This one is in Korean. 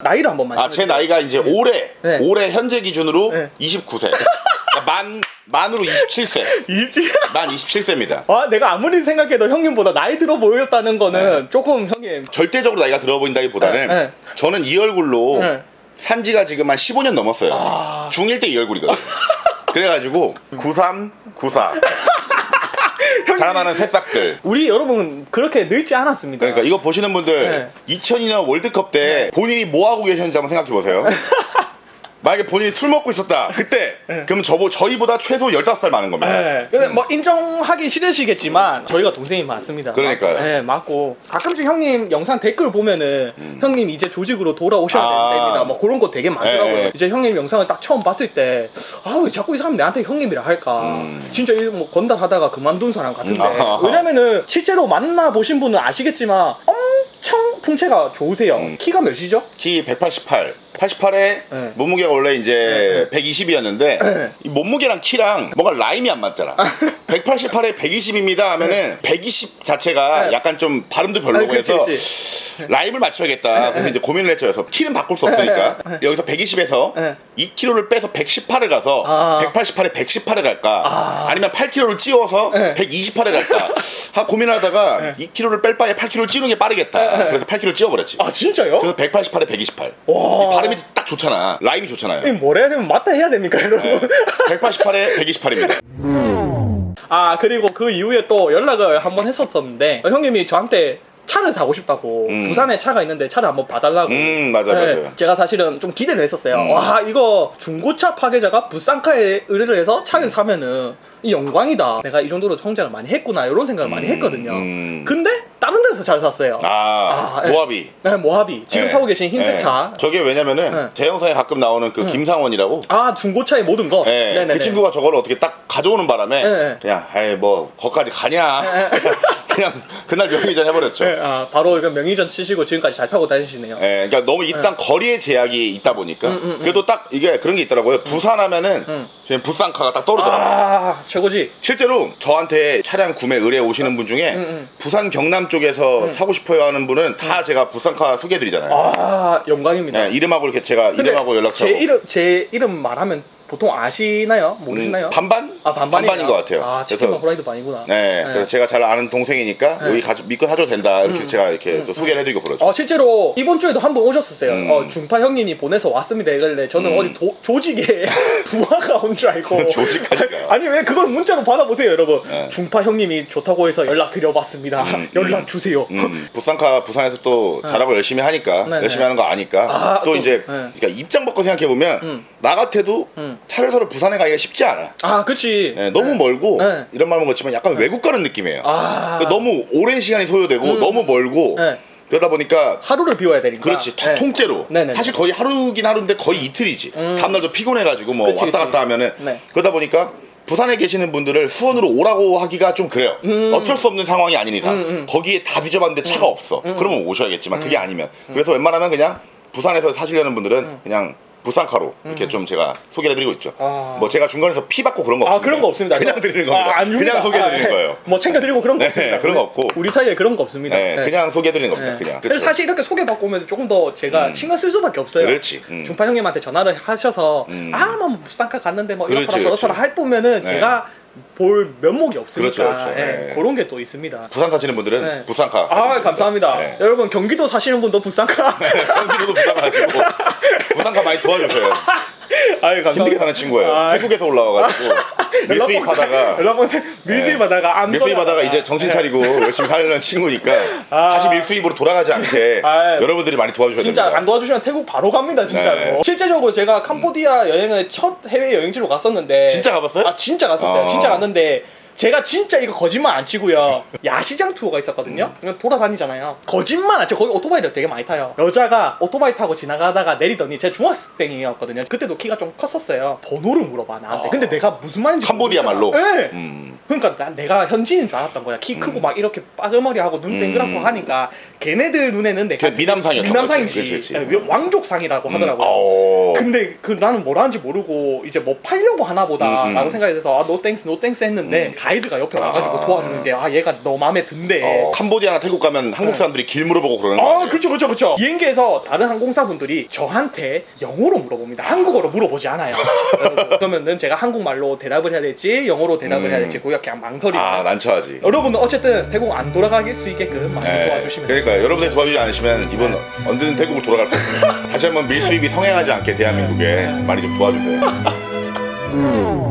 나이를 한번 말씀해 아, 제 나이가 이제 올해, 네. 올해 현재 기준으로 네. 29세. 만, 만으로 27세. 일주일 만 27세입니다. 아 내가 아무리 생각해도 형님보다 나이 들어 보였다는 거는 조금 형님 절대적으로 나이가 들어 보인다기보다는 네, 네. 저는 이 얼굴로 네. 산 지가 지금 한 15년 넘었어요. 아. 중1 때 이 얼굴이거든. 그래가지고 93, 94. 자라나는 새싹들. 우리 여러분 그렇게 늙지 않았습니다. 그러니까 이거 보시는 분들 네. 2002년 월드컵 때 본인이 뭐 하고 계셨는지 한번 생각해 보세요. 만약에 본인이 술 먹고 있었다. 그때 그러면 저보 저희보다 최소 15살 많은 겁니다. 네. 근데 뭐 인정하기 싫으시겠지만 저희가 동생이 많습니다. 그러니까요. 네, 맞고 가끔씩 형님 영상 댓글 보면은 형님 이제 조직으로 돌아오셔야 음. 아. 됩니다. 뭐 그런 거 되게 많더라고요. 네. 이제 형님 영상을 딱 처음 봤을 때 아 왜 자꾸 이 사람 내한테 형님이라 할까? 음. 진짜 이뭐 건달하다가 그만둔 사람 같은데. 아. 왜냐면은 실제로 만나 보신 분은 아시겠지만 엄청 풍채가 좋으세요. 음. 키가 몇이죠? 키 188. 88에 네. 몸무게가 원래 이제 120이었는데 네. 이 몸무게랑 키랑 뭔가 라임이 안 맞잖아. 188에 120입니다 하면은 120 자체가 네. 약간 좀 발음도 별로고 아, 그치, 해서. 라임을 맞춰야겠다. 그래서 이제 고민을 했죠. 그래서 키는 바꿀 수 없으니까 여기서 120에서 네. 2kg를 빼서 118을 가서 아. 188에 118을 갈까? 아. 아. 니면 8kg를 찌워서 네. 128에 갈까? 하 고민하다가 2kg를 뺄 바에 8kg를 찌우는 게 빠르겠다. 그래서 8kg 찌워버렸지. 아 진짜요? 그래서 188에 128. 와. 이 발음이 딱 좋잖아. 라임이 좋잖아요. 이뭘 해야 되면 맞다 해야 됩니까 여러분? 네. 188에 128입니다. 아 그리고 그 이후에 또 연락을 한 번 했었었는데 어, 형님이 저한테 차를 사고 싶다고 음. 부산에 차가 있는데 차를 한번 봐달라고 음, 맞아, 네, 맞아요. 제가 사실은 좀 기대를 했었어요 음. 와 이거 중고차 파괴자가 부산카에 의뢰를 해서 차를 사면은 이 영광이다 내가 이 정도로 성장을 많이 했구나 이런 생각을 많이 음, 했거든요 음. 근데 다른 데서 잘 샀어요 아, 아, 네. 모하비. 네, 모하비 지금 네. 타고 계신 흰색 네. 차 저게 왜냐면은 네. 제 영상에 가끔 나오는 그 음. 김상원이라고. 아 중고차의 모든 거 네. 그 친구가 저거를 어떻게 딱 가져오는 바람에 네. 그냥 아이 뭐 거기까지 가냐 그냥 그날 명의전 해버렸죠. 네, 아, 바로 그 명의전 치시고 지금까지 잘 타고 다니시네요 예, 그러니까 너무 일단 거리의 제약이 있다 보니까 음, 음, 음. 그래도 딱 이게 그런 게 있더라고요. 부산하면은 음. 지금 부산카가 딱 떠오르더라고요. 아 최고지 실제로 저한테 차량 구매 의뢰 오시는 분 중에 음, 음. 부산 경남 쪽에서 사고 싶어요 하는 분은 다 제가 부산카 소개해드리잖아요. 아 영광입니다. 네, 이름하고 이렇게 제가 이름하고 연락처하고 제 이름 제 이름 말하면 보통 아시나요? 모르시나요? 음, 반반? 아 반반이에요? 반반인 것 같아요. 아 치킨 그래서- 후라이드 반이구나. 네, 그래서 제가 잘 아는 동생이니까 네. 여기 가져, 믿고 사줘도 된다 이렇게 제가 이렇게 또 소개를 해드리고 그러죠. 어 실제로 이번 주에도 한분 오셨었어요. 음. 어 중파 형님이 보내서 왔습니다. 이걸래 저는 음. 어디 도- 조직에 부하가 온 줄 알고. 조직까지가. 아니 왜 그걸 문자로 받아보세요, 여러분. 네. 중파 형님이 좋다고 해서 연락 드려봤습니다. 음, 연락 음. 주세요. 음, 부산카 부산에서 또 잘하고 열심히 하니까 네, 열심히 네. 하는 거 아니까 아, 또, 또, 이제 네. 그러니까 입장 바꿔 생각해 보면 음. 나 같아도 음. 차를 사러 부산에 가기가 쉽지 않아. 아 그치. 네, 너무 네. 멀고 네. 이런 말은 그렇지만 약간 외국 가는 느낌이에요. 아 그러니까 너무 오랜 시간이 소요되고 음. 너무 멀고 네. 그러다 보니까 하루를 비워야 되니까. 그렇지 통- 네. 통째로 네네네. 사실 거의 하루긴 하루인데 거의 이틀이지 음. 다음날도 피곤해가지고 뭐 그치, 왔다 그치. 갔다 하면은 네. 그러다 보니까 부산에 계시는 분들을 수원으로 오라고 하기가 좀 그래요 음. 어쩔 수 없는 상황이 아닌 이상 음, 음. 거기에 다 뒤져봤는데 차가 없어 음. 그러면 오셔야겠지만 그게 아니면 그래서 웬만하면 그냥 부산에서 사시려는 분들은 그냥 부산카로 이렇게 좀 제가 소개를 해드리고 있죠 음. 아. 뭐 제가 중간에서 피 받고 그런 거 아 없습니다 그런 거 없습니다. 그냥 드리는 겁니다 아. 그냥 소개해 드리는 아, 네. 거예요 뭐 챙겨드리고 그런 거 네, 없습니다. 그런 거 없고. 우리 사이에 그런 거 없습니다. 네, 네. 그냥 소개해 드리는 겁니다 네. 그냥 그래서 그쵸. 사실 이렇게 소개받고 오면 조금 더 제가 음. 신경 쓸 수밖에 없어요. 그렇지. 음. 중파 형님한테 전화를 하셔서 음. 아뭐 부산카 갔는데 뭐 그렇지, 이렇더라 저렇더라. 할 보면은 네. 제가 볼 면목이 없으니까 그렇죠, 그렇죠. 예, 네. 그런 게 또 있습니다. 부산 사시는 분들은 네. 부산카 아 감사합니다. 네. 여러분 경기도 사시는 분도 부산카. 경기도도 부산 가지고 부산카 많이 도와주세요. 아유 힘들게 사는 친구예요. 아. 태국에서 올라와가지고 밀수입 하다가 연락봉 밀수입 하다가 안 밀수입 하다가 돌아가다가. 이제 정신 네. 차리고 열심히 살려는 친구니까 아. 다시 밀수입으로 돌아가지 않게 아. 여러분들이 많이 도와주셔야 진짜 됩니다. 안 도와주시면 태국 바로 갑니다 진짜로 네. 실제적으로 제가 캄보디아 여행을 첫 해외 여행지로 갔었는데 진짜 가봤어요? 아 진짜 갔었어요 아. 진짜 갔는데 제가 진짜 이거 거짓말 안 치고요 야시장 투어가 있었거든요 그냥 돌아다니잖아요 거짓말 안 치고 거기 오토바이를 되게 많이 타요 여자가 오토바이 타고 지나가다가 내리더니 제 중학생이었거든요 그때도 키가 좀 컸었어요 번호를 물어봐 나한테 아. 근데 내가 무슨 말인지 캄보디아 말로? 네. 음. 그러니까 난 내가 현지인인 줄 알았던 거야. 키 크고 막 이렇게 빠그머리 하고 눈 땡그랗고 음. 하니까 걔네들 눈에는 내가 그 미남상이었던 미남상이지. 거지. 그치, 그치. 예, 왕족상이라고 음. 하더라고요. 어. 근데 그 나는 뭘 하는지 모르고 이제 뭐 팔려고 하나 보다라고 음, 음. 생각해서 아, 노 땡스 노 땡스 했는데 음. 가이드가 옆에 와가지고 아. 도와주는 게아 얘가 너 마음에 든대. 어, 캄보디아나 태국 가면 한국 사람들이 길 물어보고 그러는 거 네. 아? 그쵸, 그쵸, 그쵸. 비행기에서 다른 항공사분들이 저한테 영어로 물어봅니다. 한국어로 물어보지 않아요. 그러면은 제가 한국말로 대답을 해야 될지, 영어로 대답을 음. 해야 될지, 그거 그냥 망설이고. 아 난처하지. 여러분들 어쨌든 태국 안 돌아가길 수 있게끔 많이 네. 도와주시면 돼요. 그러니까 여러분들 도와주지 않으시면 이번 언제든 태국을 돌아갈 수 있습니다. 다시 한번 밀수입이 성행하지 않게 대한민국에 많이 좀 도와주세요.